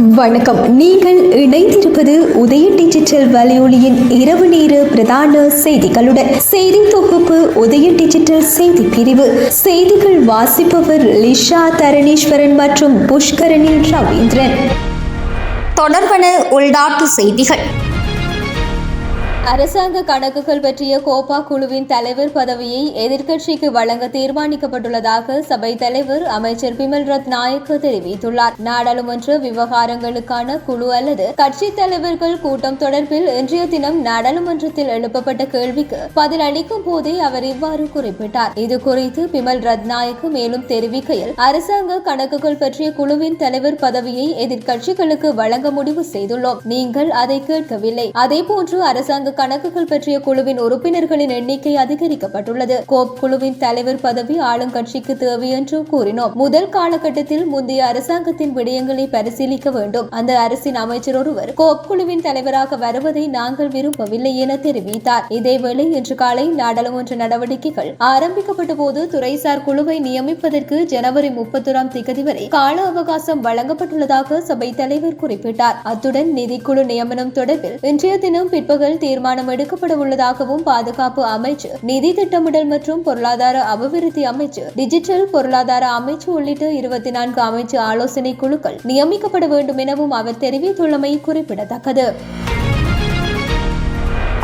வணக்கம். நீங்கள் இணைந்திருப்பது உதய டிஜிட்டல் வலையொலியின் இரவு நேர பிரதான செய்திகளுடன் செய்தி தொகுப்பு உதய டிஜிட்டல் செய்தி பிரிவு. செய்திகள் வாசிப்பவர் லிஷா தரணீஸ்வரன் மற்றும் புஷ்கரனின் ரவீந்திரன். தொடர்பன உள்நாட்டு செய்திகள். அரசாங்க கணக்குகள் பற்றிய கோப்பா குழுவின் தலைவர் பதவியை எதிர்க்கட்சிக்கு வழங்க தீர்மானிக்கப்பட்டுள்ளதாக சபை தலைவர் அமைச்சர் பிமல் ரத் நாயக்க தெரிவித்துள்ளார். நாடாளுமன்ற விவகாரங்களுக்கான குழு அல்லது கட்சி தலைவர்கள் கூட்டம் தொடர்பில் இன்றைய தினம் நாடாளுமன்றத்தில் எழுப்பப்பட்ட கேள்விக்கு பதிலளிக்கும் போதே அவர் இவ்வாறு குறிப்பிட்டார். இது குறித்து பிமல் ரத்நாயக்கு மேலும் தெரிவிக்கையில் அரசாங்க கணக்குகள் பற்றிய குழுவின் தலைவர் பதவியை எதிர்க்கட்சிகளுக்கு வழங்க முடிவு செய்துள்ளோம். நீங்கள் அதை கேட்கவில்லை. அதேபோன்று அரசாங்க கணக்குகள் பற்றிய குழுவின் உறுப்பினர்களின் எண்ணிக்கை அதிகரிக்கப்பட்டுள்ளது. கோப் குழுவின் தலைவர் பதவி ஆளுங்கட்சிக்கு தேவை என்று கூறினோம். முதல் காலகட்டத்தில் முந்தைய அரசாங்கத்தின் விடயங்களை பரிசீலிக்க வேண்டும். அந்த அரசின் அமைச்சர் ஒருவர் கோப் குழுவின் தலைவராக வருவதை நாங்கள் விரும்பவில்லை என தெரிவித்தார். இதேவேளை இன்று காலை நாடாளுமன்ற நடவடிக்கைகள் ஆரம்பிக்கப்பட்ட போது துறைசார் குழுவை நியமிப்பதற்கு ஜனவரி முப்பத்தொராம் திகதி வரை கால அவகாசம் வழங்கப்பட்டுள்ளதாக சபை தலைவர் குறிப்பிட்டார். அத்துடன் நிதிக்குழு நியமனம் தொடர்பில் இன்றைய தினம் பிற்பகல் தீர்மானம் எடுக்கப்பட உள்ளதாகவும் பாதுகாப்பு அமைச்சு நிதி திட்டமிடல் மற்றும் பொருளாதார அபிவிருத்தி அமைச்சு டிஜிட்டல் பொருளாதார அமைச்சு உள்ளிட்ட இருபத்தி நான்கு அமைச்சு ஆலோசனை குழுக்கள் நியமிக்கப்பட வேண்டும் எனவும் அவர் தெரிவித்துள்ளமை குறிப்பிடத்தக்கது.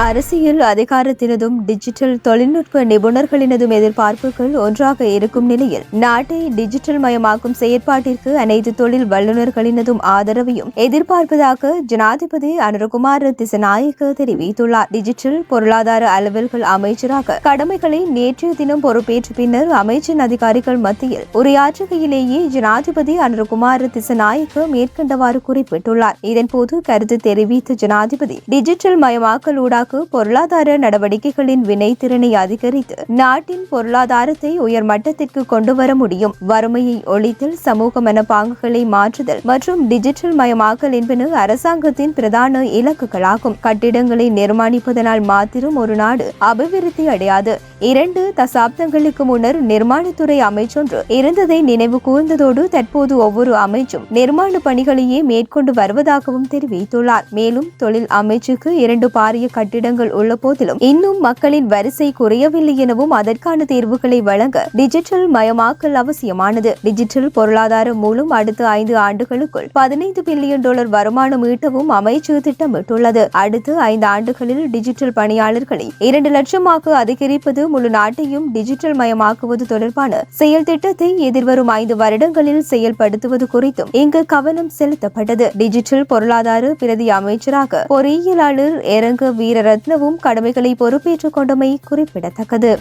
அரசியல் அதிகாரத்தினதும் டிஜிட்டல் தொழில்நுட்ப நிபுணர்களினதும் எதிர்பார்ப்புகள் ஒன்றாக இருக்கும் நிலையில் நாட்டை டிஜிட்டல் மயமாக்கும் செயற்பாட்டிற்கு அனைத்து தொழில் வல்லுநர்களினதும் ஆதரவையும் எதிர்பார்ப்பதாக ஜனாதிபதி அனுரகுமார் திசநாயக்க தெரிவித்துள்ளார். டிஜிட்டல் பொருளாதார அலுவல்கள் அமைச்சராக கடமைகளை நேற்றைய தினம் பொறுப்பேற்ற பின்னர் அமைச்சின் அதிகாரிகள் மத்தியில் உரையாற்றுகையிலேயே ஜனாதிபதி அனுரகுமார் திசநாயக்க மேற்கண்டவாறு குறிப்பிட்டுள்ளார். இதன்போது கருத்து தெரிவித்த ஜனாதிபதி டிஜிட்டல் மயமாக்கல் ஊடாக பொருளாதார நடவடிக்கைகளின் வினைத்திறனை அதிகரித்து நாட்டின் பொருளாதாரத்தை உயர் மட்டத்திற்கு கொண்டு வர முடியும். வறுமையை ஒழித்தல் சமூக மனப்பாங்குகளை மாற்றுதல் மற்றும் டிஜிட்டல் மயமாக்கல் என்பன அரசாங்கத்தின் பிரதான இலக்குகளாகும். கட்டிடங்களை நிர்மாணிப்பதனால் மாத்திரம் ஒரு நாடு அபிவிருத்தி அடையாது. இரண்டு தசாப்தங்களுக்கு முன்னர் நிர்மாணத்துறை அமைச்சொன்று இருந்ததை நினைவு கூர்ந்ததோடு தற்போது ஒவ்வொரு அமைச்சும் நிர்மாண பணிகளையே மேற்கொண்டு வருவதாகவும் தெரிவித்துள்ளார். மேலும் தொழில் அமைச்சுக்கு இரண்டு பாரிய கட்டிடங்கள் உள்ள போதிலும் இன்னும் மக்களின் வரிசை குறையவில்லை எனவும் அதற்கான தீர்வுகளை வழங்க டிஜிட்டல் மயமாக்கல் அவசியமானது. டிஜிட்டல் பொருளாதாரம் மூலம் அடுத்த ஐந்து ஆண்டுகளுக்குள் பதினைந்து பில்லியன் டாலர் வருமானம் ஈட்டவும் அமைச்சு திட்டமிட்டுள்ளது. அடுத்த ஐந்து ஆண்டுகளில் டிஜிட்டல் பணியாளர்களை இரண்டு லட்சமாக அதிகரிப்பது முழு நாட்டையும் டிஜிட்டல் மயமாக்குவது தொடர்பான செயல் திட்டத்தை எதிர்வரும் ஐந்து வருடங்களில் செயல்படுத்துவது குறித்தும் இங்கு கவனம் செலுத்தப்பட்டது. டிஜிட்டல் பொருளாதார பிரதி அமைச்சராக பொறியியலாளர் எரங்க ரத்னவும் கடமைகளை பொறுப்பேற்றுக் கொண்டமை குறிப்பிடத்தக்கது.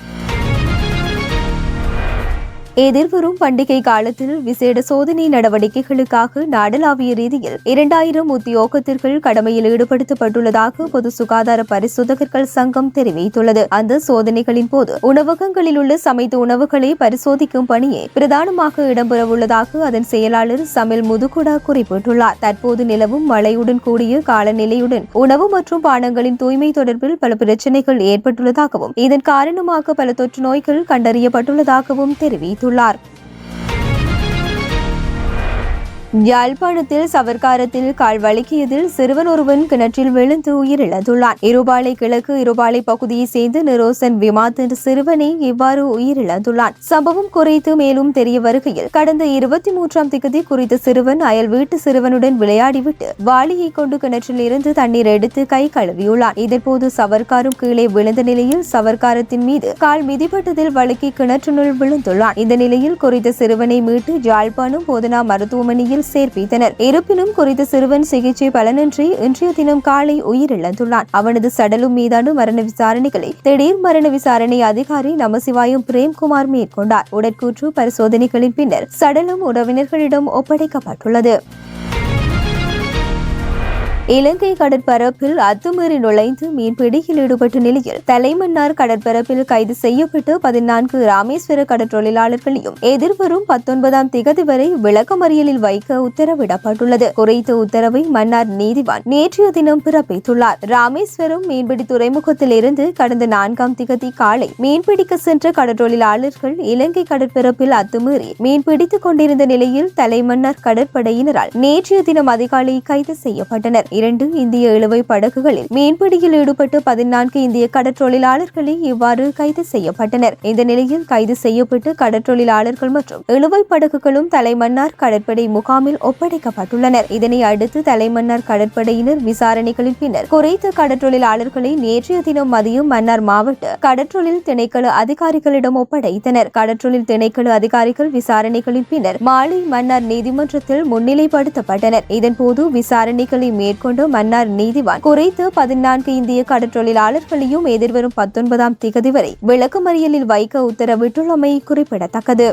எதிர்வரும் பண்டிகை காலத்தில் விசேட சோதனை நடவடிக்கைகளுக்காக நாடளாவிய ரீதியில் இரண்டாயிரம் உத்தியோகத்திற்குள் கடமையில் ஈடுபடுத்தப்பட்டுள்ளதாக பொது சுகாதார பரிசோதகர்கள் சங்கம் தெரிவித்துள்ளது. அந்த சோதனைகளின் போது உணவகங்களில் உள்ள சமைத்த உணவுகளை பரிசோதிக்கும் பணியே பிரதானமாக இடம்பெறவுள்ளதாக அதன் செயலாளர் சமில் முதுகுடா குறிப்பிட்டுள்ளார். தற்போது நிலவும் மழையுடன் கூடிய காலநிலையுடன் உணவு மற்றும் பானங்களின் தூய்மை தொடர்பில் பல பிரச்சினைகள் ஏற்பட்டுள்ளதாகவும் இதன் காரணமாக பல தொற்று நோய்கள் கண்டறியப்பட்டுள்ளதாகவும் தெரிவித்துள்ளார் தெரிவித்துள்ளார் யாழ்ப்பாணத்தில் சவர்க்காரத்தில் கால் வழுக்கியதில் சிறுவன் ஒருவன் கிணற்றில் விழுந்து உயிரிழந்துள்ளான். இருபாலை கிழக்கு இருபாலை பகுதியைச் சேர்ந்த நிரோசன் விமாத் என்ற சிறுவனே இவ்வாறு உயிரிழந்துள்ளான். சம்பவம் குறித்து மேலும் தெரிய வருகையில் கடந்த இருபத்தி மூன்றாம் திகதி குறித்த சிறுவன் அயல் வீட்டு சிறுவனுடன் விளையாடிவிட்டு வாளியை கொண்டு கிணற்றில் இருந்து தண்ணீர் எடுத்து கை கழுவியுள்ளான். இதன்போது சவர்க்காரும் கீழே விழுந்த நிலையில் சவர்க்காரத்தின் மீது கால் மிதிப்பட்டதில் வழுக்கி கிணற்றினுள் விழுந்துள்ளான். இந்த நிலையில் குறித்த சிறுவனை மீட்டு ஜாழ்ப்பாணம் போதனா மருத்துவமனையில் சேர்ப்பித்தனர் இருப்பினும் குறித்த சிறுவன் சிகிச்சை பலனின்றி இன்றைய தினம் காலை உயிரிழந்துள்ளான். அவனது சடலும் மீதான மரண விசாரணைகளை திடீர் மரண விசாரணை அதிகாரி நமசிவாயம் பிரேம்குமார் மேற்கொண்டார். உடற்கூற்று பரிசோதனைகளின் பின்னர் சடலம் உறவினர்களிடம் ஒப்படைக்கப்பட்டுள்ளது. இலங்கை கடற்பரப்பில் அத்துமீறி நுழைந்து மீன்பிடியில் ஈடுபட்ட நிலையில் தலைமன்னார் கடற்பரப்பில் கைது செய்யப்பட்டு பதினான்கு ராமேஸ்வர கடற்றொழிலாளர்களையும் எதிர்வரும் பத்தொன்பதாம் திகதி வரை விளக்கமறியலில் வைக்க உத்தரவிடப்பட்டுள்ளது. குறித்த உத்தரவை மன்னார் நீதிவான் நேற்றைய தினம் பிறப்பித்துள்ளார். ராமேஸ்வரம் மீன்பிடி துறைமுகத்தில் இருந்து கடந்த நான்காம் திகதி காலை மீன்பிடிக்க சென்ற கடற்றொழிலாளர்கள் இலங்கை கடற்பரப்பில் அத்துமீறி மீன்பிடித்துக் கொண்டிருந்த நிலையில் தலைமன்னார் கடற்படையினரால் நேற்றைய தினம் அதிகாலை கைது செய்யப்பட்டனர். இரண்டு இந்திய இழுவை படகுகளில் மீன்பிடியில் ஈடுபட்டு பதினான்கு இந்திய கடற்றொழிலாளர்களே இவ்வாறு கைது செய்யப்பட்டனர். இந்த நிலையில் கைது செய்யப்பட்டு கடற்றொழிலாளர்கள் மற்றும் இழுவை படகுகளும் தலைமன்னார் கடற்படை முகாமில் ஒப்படைக்கப்பட்டுள்ளனர். இதனை அடுத்து தலைமன்னார் கடற்படையினர் விசாரணைகளின் பின்னர் குறைத்த கடற்றொழிலாளர்களை நேற்றைய தினம் மதியம் மன்னார் மாவட்ட கடற்றொழில் திணைக்கள அதிகாரிகளிடம் ஒப்படைத்தனர். கடற்றொழில் திணைக்கள அதிகாரிகள் விசாரணைகளின் பின்னர் மாலை மன்னார் நீதிமன்றத்தில் முன்னிலைப்படுத்தப்பட்டனர். இதன்போது விசாரணைகளை மேற்கொண்டு மன்னார் நீதிவான் குறைத்து பதினான்கு இந்திய கடற்றொழிலாளர்களையும் எதிர்வரும் பத்தொன்பதாம் திகதி வரை விளக்கமறியலில் வைக்க உத்தரவிட்டுள்ளமை குறிப்பிடத்தக்கது.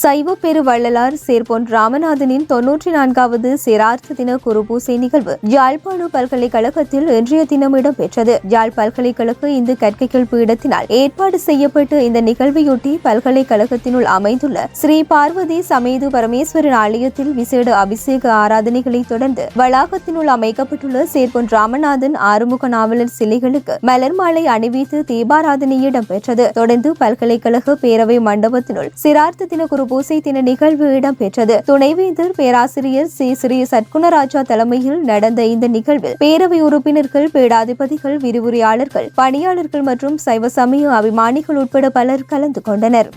சைவ பெரு வள்ளலார் சேர்பொன் ராமநாதனின் தொன்னூற்றி நான்காவது சிரார்த்த தின குருபூசை நிகழ்வு யாழ்ப்பாண பல்கலைக்கழகத்தில் இன்றைய தினம் இடம்பெற்றது. யாழ் பல்கலைக்கழக இந்து கற்கைகள் பீடத்தினால் ஏற்பாடு செய்யப்பட்டு இந்த நிகழ்வையொட்டி பல்கலைக்கழகத்தினுள் அமைந்துள்ள ஸ்ரீ பார்வதி சமேது பரமேஸ்வரன் ஆலயத்தில் விசேட அபிஷேக ஆராதனைகளை தொடர்ந்து வளாகத்தினுள் அமைக்கப்பட்டுள்ள சேர்பொன் ராமநாதன் ஆறுமுக நாவலர் சிலைகளுக்கு மலர் மாலை அணிவித்து தீபாராதனை இடம்பெற்றது. தொடர்ந்து பல்கலைக்கழக பேரவை மண்டபத்தினுள் சிரார்த்த தின குரு பூசை தின நிகழ்வு இடம்பெற்றது. துணைவேந்தர் பேராசிரியர் சி. ஸ்ரீ. சத்குணராஜா தலைமையில் நடந்த இந்த நிகழ்வில் பேரவை உறுப்பினர்கள் பீடாதிபதிகள் விரிவுரையாளர்கள் பணியாளர்கள் மற்றும் சைவ சமய அபிமானிகள் உட்பட பலர் கலந்து கொண்டனர்.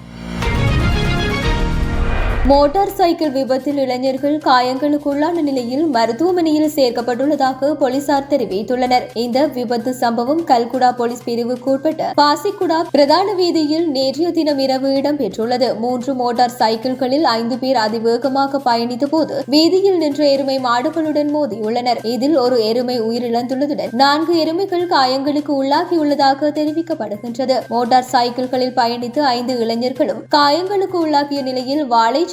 மோட்டார் சைக்கிள் விபத்தில் இளைஞர்கள் காயங்களுக்குள்ளான நிலையில் மருத்துவமனையில் சேர்க்கப்பட்டுள்ளதாக போலீசார் தெரிவித்துள்ளனர். இந்த விபத்து சம்பவம் கல்குடா போலீஸ் பிரிவுக்கு உட்பட்ட பாசிக்குடா பிரதான வீதியில் நேற்றைய தினம் இரவு இடம்பெற்றுள்ளது. மூன்று மோட்டார் சைக்கிள்களில் ஐந்து பேர் அதிவேகமாக பயணித்த போது வீதியில் நின்ற எருமை மாடுகளுடன் மோதியுள்ளனர். இதில் ஒரு எருமை உயிரிழந்துள்ளதுடன் நான்கு எருமைகள் காயங்களுக்கு உள்ளாகியுள்ளதாக தெரிவிக்கப்படுகின்றது. மோட்டார் சைக்கிள்களில் பயணித்து ஐந்து இளைஞர்களும் காயங்களுக்கு உள்ளாகிய நிலையில்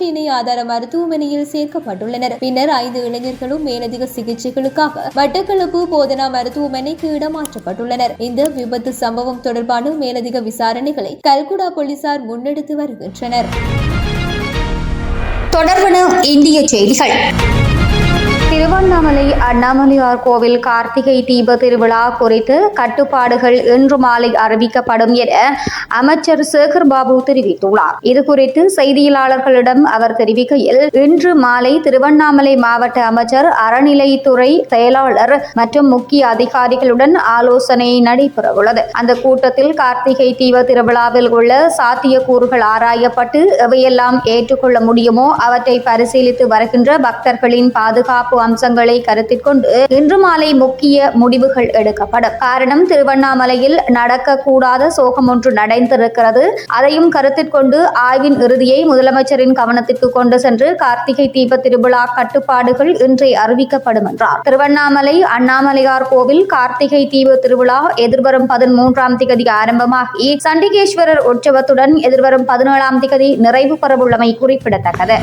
வாழைச்சேனை ஆதார மருத்துவமனையில் சேர்க்கப்பட்டுள்ளனர். பின்னர் ஐந்து இளைஞர்களும் மேலதிக சிகிச்சைகளுக்காக வட்டக்களப்பு போதனா மருத்துவமனைக்கு இடமாற்றப்பட்டுள்ளனர். இந்த விபத்து சம்பவம் தொடர்பான மேலதிக விசாரணைகளை கல்குடா போலீசார் முன்னெடுத்து வருகின்றனர். தொடர்பன இந்திய செய்திகள். திருவண்ணாமலை அண்ணாமலையார் கோவில் கார்த்திகை தீப திருவிழா குறித்து கட்டுப்பாடுகள் இன்று மாலை அறிவிக்கப்படும் என அமைச்சர் சேகர் பாபு தெரிவித்துள்ளார். இது குறித்து செய்தியாளர்களிடம் அவர் தெரிவிக்கையில் இன்று மாலை திருவண்ணாமலை மாவட்ட அமைச்சர் அறநிலைத்துறை செயலாளர் மற்றும் முக்கிய அதிகாரிகளுடன் ஆலோசனை நடைபெறவுள்ளது. அந்த கூட்டத்தில் கார்த்திகை தீப திருவிழாவில் உள்ள சாத்தியக்கூறுகள் ஆராயப்பட்டு எவையெல்லாம் ஏற்றுக்கொள்ள முடியுமோ அவற்றை பரிசீலித்து வருகின்ற பக்தர்களின் பாதுகாப்பு அம்சங்களை கருத்தில் கொண்டு இன்று மாலை முக்கிய முடிவுகள் எடுக்கப்படும். காரணம் திருவண்ணாமலையில் நடக்கக்கூடாத சோகம் ஒன்று நடைந்திருக்கிறது. அதையும் கருத்தில் கொண்டு ஆய்வின் இறுதியை முதலமைச்சரின் கவனத்திற்கு கொண்டு சென்று கார்த்திகை தீப திருவிழா கட்டுப்பாடுகள் இன்றை அறிவிக்கப்படும் என்றார். திருவண்ணாமலை அண்ணாமலையார் கோவில் கார்த்திகை தீப திருவிழா எதிர்வரும் பதிமூன்றாம் திகதி ஆரம்பமாகி சண்டிகேஸ்வரர் உற்சவத்துடன் எதிர்வரும் பதினேழாம் திகதி நிறைவு பெறவுள்ளமை குறிப்பிடத்தக்கது.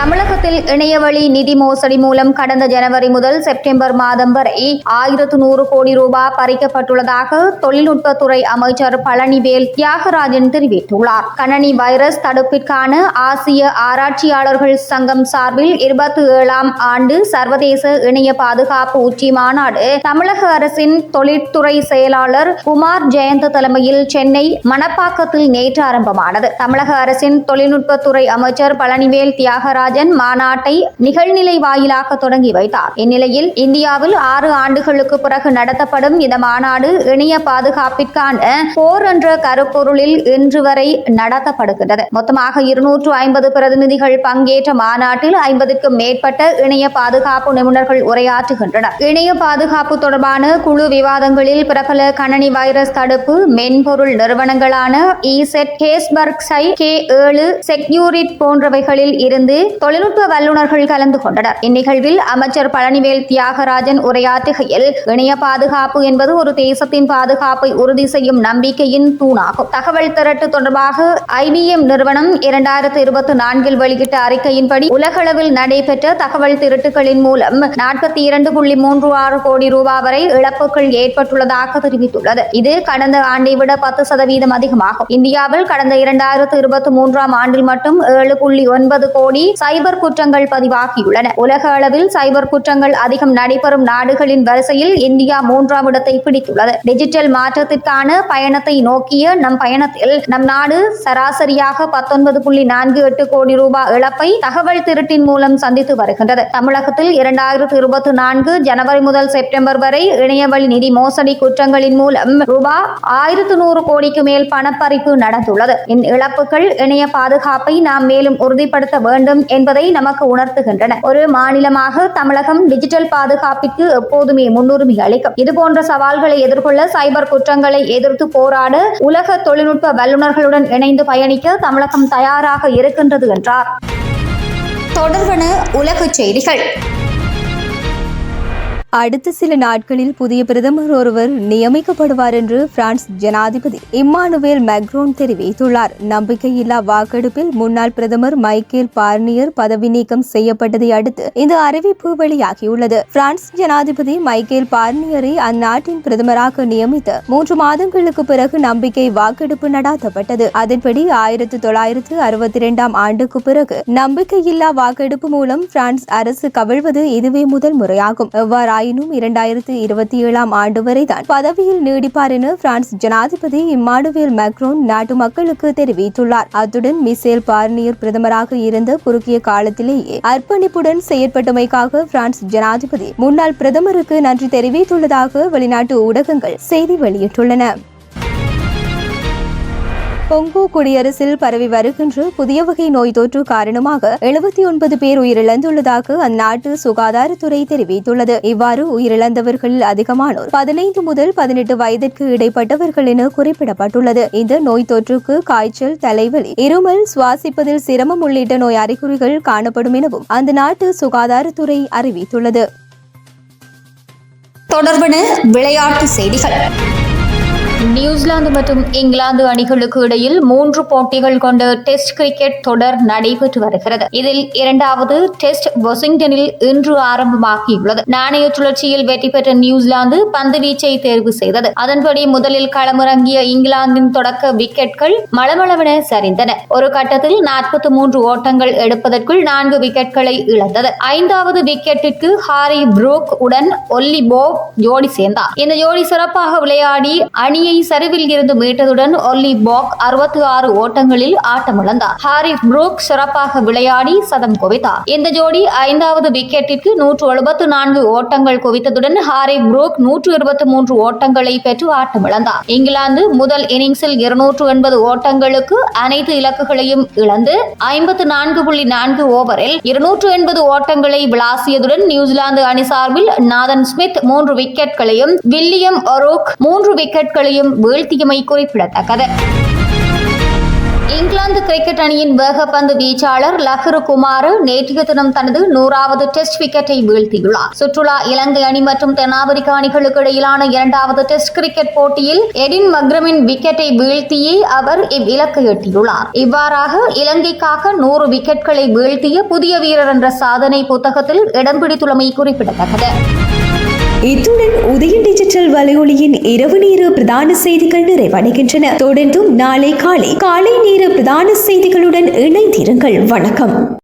தமிழகத்தில் இணையவழி நிதி மோசடி மூலம் கடந்த ஜனவரி முதல் செப்டம்பர் மாதம் வரை ஆயிரத்து நூறு கோடி ரூபாய் பறிக்கப்பட்டுள்ளதாக தொழில்நுட்பத்துறை அமைச்சர் பழனிவேல் தியாகராஜன் தெரிவித்துள்ளார். கணனி வைரஸ் தடுப்பிற்கான ஆசிய ஆராய்ச்சியாளர்கள் சங்கம் சார்பில் இருபத்தி ஏழாம் ஆண்டு சர்வதேச இணைய பாதுகாப்பு உச்சி மாநாடு தமிழக அரசின் தொழிற்துறை செயலாளர் குமார் ஜெயந்த் தலைமையில் சென்னை மணப்பாக்கத்தில் நேற்று ஆரம்பமானது. தமிழக அரசின் தொழில்நுட்பத்துறை அமைச்சர் பழனிவேல் தியாகராஜ் நடராஜன் மாநாட்டை நிகழ்நிலை வாயிலாக தொடங்கி வைத்தார். இந்நிலையில் இந்தியாவில் ஆறு ஆண்டுகளுக்கு பிறகு நடத்தப்படும் இந்த மாநாடு இணைய பாதுகாப்பிற்கான போர் என்ற கருப்பொருளில் இன்று வரை நடத்தப்படுகின்றது. மொத்தமாக இருநூற்று ஐம்பது பிரதிநிதிகள் பங்கேற்ற மாநாட்டில் ஐம்பதுக்கும் மேற்பட்ட இணைய பாதுகாப்பு நிபுணர்கள் உரையாற்றுகின்றனர். இணைய பாதுகாப்பு தொடர்பான குழு விவாதங்களில் பிரபல கணனி வைரஸ் தடுப்பு மென்பொருள் நிறுவனங்களான இசெட் கேஸ்பர்க்ஸை கே ஏழு செக்யூரிட் போன்றவைகளில் இருந்து தொழில்நுட்ப வல்லுநர்கள் கலந்து கொண்டனர். இந்நிகழ்வில் அமைச்சர் பழனிவேல் தியாகராஜன் உரையாற்றுகையில் இணைய பாதுகாப்பு என்பது ஒரு தேசத்தின் பாதுகாப்பை உறுதி செய்யும் நம்பிக்கையின் தூணாகும். தகவல் திரட்டு தொடர்பாக ஐபிஎம் நிறுவனம் இரண்டாயிரத்தி இருபத்தி நான்கில் வெளியிட்ட அறிக்கையின்படி உலகளவில் நடைபெற்ற தகவல் திருட்டுகளின் மூலம் நாற்பத்தி இரண்டு புள்ளி மூன்று ஆறு கோடி ரூபாய் வரை இழப்புகள் ஏற்பட்டுள்ளதாக தெரிவித்துள்ளது. இது கடந்த ஆண்டை விட பத்து சதவீதம் அதிகமாகும். இந்தியாவில் கடந்த இரண்டாயிரத்து இருபத்தி மூன்றாம் ஆண்டில் மட்டும் ஏழு புள்ளி ஒன்பது கோடி சைபர் குற்றங்கள் பதிவாகியுள்ளன. உலக அளவில் சைபர் குற்றங்கள் அதிகம் நடைபெறும் நாடுகளின் வரிசையில் இந்தியா மூன்றாம் இடத்தை பிடித்துள்ளது. டிஜிட்டல் மாற்றத்திற்கான பயணத்தை நோக்கிய நம் பயணத்தில் நம் நாடு சராசரியாக பத்தொன்பது புள்ளி நான்கு எட்டு கோடி ரூபாய் இழப்பை தகவல் திருட்டின் மூலம் சந்தித்து வருகின்றது. தமிழகத்தில் இரண்டாயிரத்து இருபத்தி நான்கு ஜனவரி முதல் செப்டம்பர் வரை இணையவழி நிதி மோசடி குற்றங்களின் மூலம் ரூபாய் ஆயிரத்து நூறு கோடிக்கு மேல் பணப்பறிப்பு நடந்துள்ளது. இந்த இழப்புகள் இணைய பாதுகாப்பை நாம் மேலும் உறுதிப்படுத்த வேண்டும் என்பதை நமக்கு உணர்த்துகின்றன. ஒரு மாநிலமாக தமிழகம் டிஜிட்டல் பாதுகாப்பிற்கு எப்போதுமே முன்னுரிமை அளிக்கும். இதுபோன்ற சவால்களை எதிர்கொள்ள சைபர் குற்றங்களை எதிர்த்து போராட உலக தொழில்நுட்ப வல்லுநர்களுடன் இணைந்து பயணிக்க தமிழகம் தயாராக இருக்கின்றது என்றார். தொடர்பன உலகச் செய்திகள். அடுத்த சில நாட்களில் புதிய பிரதமர் ஒருவர் நியமிக்கப்படுவார் என்று பிரான்ஸ் ஜனாதிபதி இம்மானுவேல் மேக்ரோன் தெரிவித்துள்ளார். நம்பிக்கையில்லா வாக்கெடுப்பில் முன்னாள் பிரதமர் மைக்கேல் பார்னியர் பதவி நீக்கம் செய்யப்பட்டதை அடுத்து இந்த அறிவிப்பு வெளியாகியுள்ளது. பிரான்ஸ் ஜனாதிபதி மைக்கேல் பார்னியரை அந்நாட்டின் பிரதமராக நியமித்து மூன்று மாதங்களுக்கு பிறகு நம்பிக்கை வாக்கெடுப்பு நடாத்தப்பட்டது. அதன்படி ஆயிரத்து தொள்ளாயிரத்து அறுபத்தி இரண்டாம் ஆண்டுக்கு பிறகு நம்பிக்கையில்லா வாக்கெடுப்பு மூலம் பிரான்ஸ் அரசு கவிழ்வது இதுவே முதல் முறையாகும். ஆயினும் இரண்டாயிரத்து இருபத்தி ஏழாம் ஆண்டு வரைதான் பதவியில் நீடிப்பார் என பிரான்ஸ் ஜனாதிபதி இம்மானுவேல் மேக்ரோன் நாட்டு மக்களுக்கு தெரிவித்துள்ளார். அத்துடன் மிசேல் பார்னியர் பிரதமராக இருந்த குறுகிய காலத்திலேயே அர்ப்பணிப்புடன் செயற்பட்டமைக்காக பிரான்ஸ் ஜனாதிபதி முன்னாள் பிரதமருக்கு நன்றி தெரிவித்துள்ளதாக வெளிநாட்டு ஊடகங்கள் செய்தி வெளியிட்டுள்ளன. கொங்கோ குடியரசில் பரவி வருகின்ற புதிய வகை நோய் தொற்று காரணமாக எழுபத்தி ஒன்பது பேர் உயிரிழந்துள்ளதாக அந்நாட்டு சுகாதாரத்துறை தெரிவித்துள்ளது. இவ்வாறு உயிரிழந்தவர்களில் அதிகமானோர் பதினைந்து முதல் பதினெட்டு வயதிற்கு இடைப்பட்டவர்கள் என குறிப்பிடப்பட்டுள்ளது. இந்த நோய் தொற்றுக்கு காய்ச்சல் தலைவலி இருமல் சுவாசிப்பதில் சிரமம் உள்ளிட்ட நோய் அறிகுறிகள் காணப்படும் எனவும் அந்த நாட்டு சுகாதாரத்துறை அறிவித்துள்ளது. தொடர்பான விளையாட்டு செய்திகள். நியூசிலாந்து மற்றும் இங்கிலாந்து அணிகளுக்கு இடையில் மூன்று போட்டிகள் கொண்ட டெஸ்ட் கிரிக்கெட் தொடர் நடைபெற்று வருகிறது. இதில் இரண்டாவது டெஸ்ட் வாஷிங்டனில் இன்று ஆரம்பமாகியுள்ளது. நாணய சுழற்சியில் வெற்றி பெற்ற நியூசிலாந்து பந்து வீச்சை தேர்வு செய்தது. அதன்படி முதலில் களமிறங்கிய இங்கிலாந்தின் தொடக்க விக்கெட்கள் மளமளவென சரிந்தன. ஒரு கட்டத்தில் நாற்பத்தி மூன்று ஓட்டங்கள் எடுப்பதற்குள் நான்கு விக்கெட்களை இழந்தது. ஐந்தாவது விக்கெட்டிற்கு ஹாரி புரூக் உடன் ஒல்லி போப் ஜோடி சேர்ந்தார். இந்த ஜோடி சிறப்பாக விளையாடி அணியை சரிவில் இருந்து மீட்டதுடன் ஒல்லி பாக் அறுபத்தி ஆறு ஓட்டங்களில் ஆட்டமிழந்தார். ஹாரி புரூக் சிறப்பாக விளையாடி சதம் குவித்தார். இந்த ஜோடி ஐந்தாவது விக்கெட்டிற்கு நூற்று எழுபத்து நான்கு ஓட்டங்கள் குவித்ததுடன் ஹாரி புரூக் நூற்று இருபத்தி மூன்று ஓட்டங்களை பெற்று ஆட்டமிழந்தார். இங்கிலாந்து முதல் இன்னிங்ஸில் இருநூற்று எண்பது ஓட்டங்களுக்கு அனைத்து இலக்குகளையும் இழந்து ஐம்பத்து நான்கு புள்ளி நான்கு ஓவரில் இருநூற்று எண்பது ஓட்டங்களை விளாசியதுடன் நியூசிலாந்து அணி சார்பில் நாதன் ஸ்மித் மூன்று விக்கெட்களையும் வில்லியம் ஒரோக் மூன்று விக்கெட்களையும் வீழ்த்தியமை குறிப்பிடத்தக்கது. இங்கிலாந்து கிரிக்கெட் அணியின் வேகப்பந்து வீச்சாளர் லஹரு குமார் நேற்றைய தினம் தனது நூறாவது டெஸ்ட் விக்கெட்டை வீழ்த்தியுள்ளார். சுற்றுலா இலங்கை அணி மற்றும் தென்னாப்பிரிக்க அணிகளுக்கு இடையிலான இரண்டாவது டெஸ்ட் கிரிக்கெட் போட்டியில் எடின் மக்ரமின் விக்கெட்டை வீழ்த்தியே அவர் இவ்விலக்கை எட்டியுள்ளார். இவ்வாறாக இலங்கைக்காக நூறு விக்கெட்களை வீழ்த்திய புதிய வீரர் என்ற சாதனை புத்தகத்தில் இடம் பிடித்துள்ளமை குறிப்பிடத்தக்கது. இத்துடன் உதய டிஜிட்டல் வலையொலியின் இரவு நேர பிரதான செய்திகள் நிறைவடைகின்றன. தொடர்ந்தும் நாளை காலை காலை நேர பிரதான செய்திகளுடன் இணைந்திருங்கள். வணக்கம்.